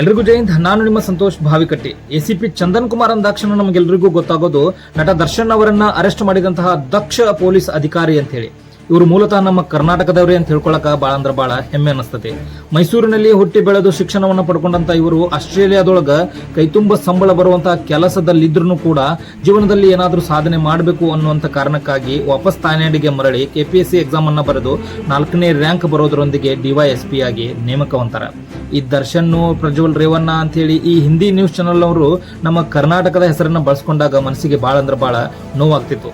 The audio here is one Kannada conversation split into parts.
ಎಲ್ರಿಗೂ ಜೈ ಹಿಂದ್. ನಾನು ನಿಮ್ಮ ಸಂತೋಷ್ ಭಾವಿಕಟ್ಟಿ. ಎಸಿಪಿ ಚಂದನ್ ಕುಮಾರ್ ಅಂದಾಕ್ಷಣ ನಮಗೆಲ್ರಿಗೂ ಗೊತ್ತಾಗೋದು, ನಟ ದರ್ಶನ್ ಅವರನ್ನ ಅರೆಸ್ಟ್ ಮಾಡಿದಂತಹ ದಕ್ಷ ಪೊಲೀಸ್ ಅಧಿಕಾರಿ ಅಂತ ಹೇಳಿ ಇವರು ಮೂಲತಃ ನಮ್ಮ ಕರ್ನಾಟಕದವರೇ ಅಂತ ಹೇಳ್ಕೊಳಕ ಭಾಳ ಅಂದ್ರೆ ಬಾಳ ಹೆಮ್ಮೆ ಅನಿಸ್ತತಿ. ಮೈಸೂರಿನಲ್ಲಿ ಹುಟ್ಟಿ ಬೆಳೆದು ಶಿಕ್ಷಣವನ್ನ ಪಡ್ಕೊಂಡಂತ ಇವರು ಆಸ್ಟ್ರೇಲಿಯಾದೊಳಗ ಕೈತುಂಬ ಸಂಬಳ ಬರುವಂತಹ ಕೆಲಸದಲ್ಲಿದ್ರು ಕೂಡ ಜೀವನದಲ್ಲಿ ಏನಾದರೂ ಸಾಧನೆ ಮಾಡಬೇಕು ಅನ್ನುವಂತ ಕಾರಣಕ್ಕಾಗಿ ವಾಪಸ್ ತಾಯ್ನಾಡಿಗೆ ಮರಳಿ ಕೆಪಿಎಸ್ಸಿ ಎಕ್ಸಾಮ್ ಅನ್ನ ಬರೆದು ನಾಲ್ಕನೇ ರ್ಯಾಂಕ್ ಬರೋದರೊಂದಿಗೆ ಡಿವೈಎಸ್ಪಿ ಆಗಿ ನೇಮಕವಂತಾರ. ಈ ದರ್ಶನ್ ಪ್ರಜ್ವಲ್ ರೇವಣ್ಣ ಅಂತ ಹೇಳಿ ಈ ಹಿಂದಿ ನ್ಯೂಸ್ ಚಾನೆಲ್ ಅವರು ನಮ್ಮ ಕರ್ನಾಟಕದ ಹೆಸರನ್ನ ಬಳಸ್ಕೊಂಡಾಗ ಮನಸ್ಸಿಗೆ ಭಾಳ ಅಂದ್ರೆ ಬಾಳ ನೋವಾಗ್ತಿತ್ತು.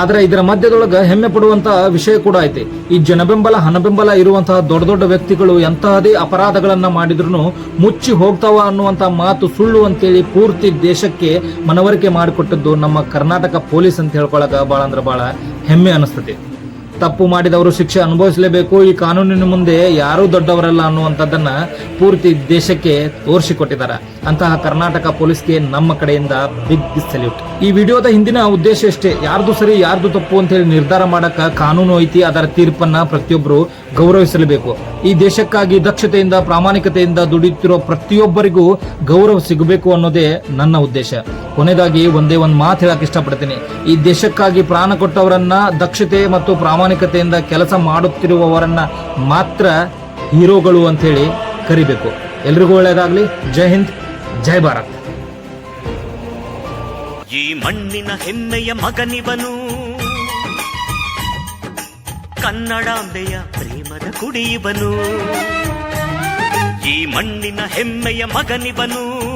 ಆದ್ರೆ ಇದರ ಮಧ್ಯದೊಳಗ ಹೆಮ್ಮೆ ಪಡುವಂತಹ ವಿಷಯ ಕೂಡ ಐತಿ. ಈ ಜನಬೆಂಬಲ, ಹಣಬೆಂಬಲ ಇರುವಂತಹ ದೊಡ್ಡ ದೊಡ್ಡ ವ್ಯಕ್ತಿಗಳು ಎಂತಹದೇ ಅಪರಾಧಗಳನ್ನ ಮಾಡಿದ್ರು ಮುಚ್ಚಿ ಹೋಗ್ತಾವ ಅನ್ನುವಂತ ಮಾತು ಸುಳ್ಳು ಅಂತೇಳಿ ಪೂರ್ತಿ ದೇಶಕ್ಕೆ ಮನವರಿಕೆ ಮಾಡಿಕೊಟ್ಟದ್ದು ನಮ್ಮ ಕರ್ನಾಟಕ ಪೊಲೀಸ್ ಅಂತ ಹೇಳ್ಕೊಳಕ ಬಹಳ ಅಂದ್ರೆ ಬಹಳ ಹೆಮ್ಮೆ ಅನಿಸ್ತದೆ. ತಪ್ಪು ಮಾಡಿದವರು ಶಿಕ್ಷೆ ಅನುಭವಿಸಲೇಬೇಕು. ಈ ಕಾನೂನಿನ ಮುಂದೆ ಯಾರೂ ದೊಡ್ಡವರಲ್ಲ ಅನ್ನುವಂಥದ್ದನ್ನ ಪೂರ್ತಿ ದೇಶಕ್ಕೆ ತೋರಿಸಿಕೊಟ್ಟಿದ್ದಾರೆ. ಅಂತಹ ಕರ್ನಾಟಕ ಪೊಲೀಸ್ಗೆ ನಮ್ಮ ಕಡೆಯಿಂದ ಬಿಗ್ ಸೆಲ್ಯೂಟ್. ಈ ವಿಡಿಯೋದ ಹಿಂದಿನ ಉದ್ದೇಶ ಎಷ್ಟೇ, ಯಾರ್ದು ಸರಿ, ಯಾರ್ದು ತಪ್ಪು ಅಂತ ಹೇಳಿ ನಿರ್ಧಾರ ಮಾಡಕ ಕಾನೂನು ಐತಿ, ಅದರ ತೀರ್ಪನ್ನ ಪ್ರತಿಯೊಬ್ಬರು ಗೌರವಿಸಲೇಬೇಕು. ಈ ದೇಶಕ್ಕಾಗಿ ದಕ್ಷತೆಯಿಂದ, ಪ್ರಾಮಾಣಿಕತೆಯಿಂದ ದುಡಿಯುತ್ತಿರೋ ಪ್ರತಿಯೊಬ್ಬರಿಗೂ ಗೌರವ ಸಿಗಬೇಕು ಅನ್ನೋದೇ ನನ್ನ ಉದ್ದೇಶ. ಕೊನೆಯದಾಗಿ ಒಂದೇ ಒಂದು ಮಾತು ಹೇಳಕ್ ಇಷ್ಟಪಡ್ತೀನಿ. ಈ ದೇಶಕ್ಕಾಗಿ ಪ್ರಾಣ ಕೊಟ್ಟವರನ್ನ ದಕ್ಷತೆ ಮತ್ತು ಪ್ರಾಮಾಣಿಕತೆಯಿಂದ ಕೆಲಸ ಮಾಡುತ್ತಿರುವವರನ್ನ ಮಾತ್ರ ಹೀರೋಗಳು ಅಂತ ಹೇಳಿ ಕರಿಬೇಕು. ಎಲ್ರಿಗೂ ಒಳ್ಳೆಯದಾಗ್ಲಿ ಜೈ ಹಿಂದ್, ಜೈ ಭಾರತ್. ಈ ಮಣ್ಣಿನ ಹೆಮ್ಮೆಯ ಮಗನಿವನು. ಕನ್ನಡಾಂಬೆಯ ಪ್ರೇಮದ ಕುಡಿಯುವನು. ಈ ಮಣ್ಣಿನ ಹೆಮ್ಮೆಯ ಮಗನಿವನು.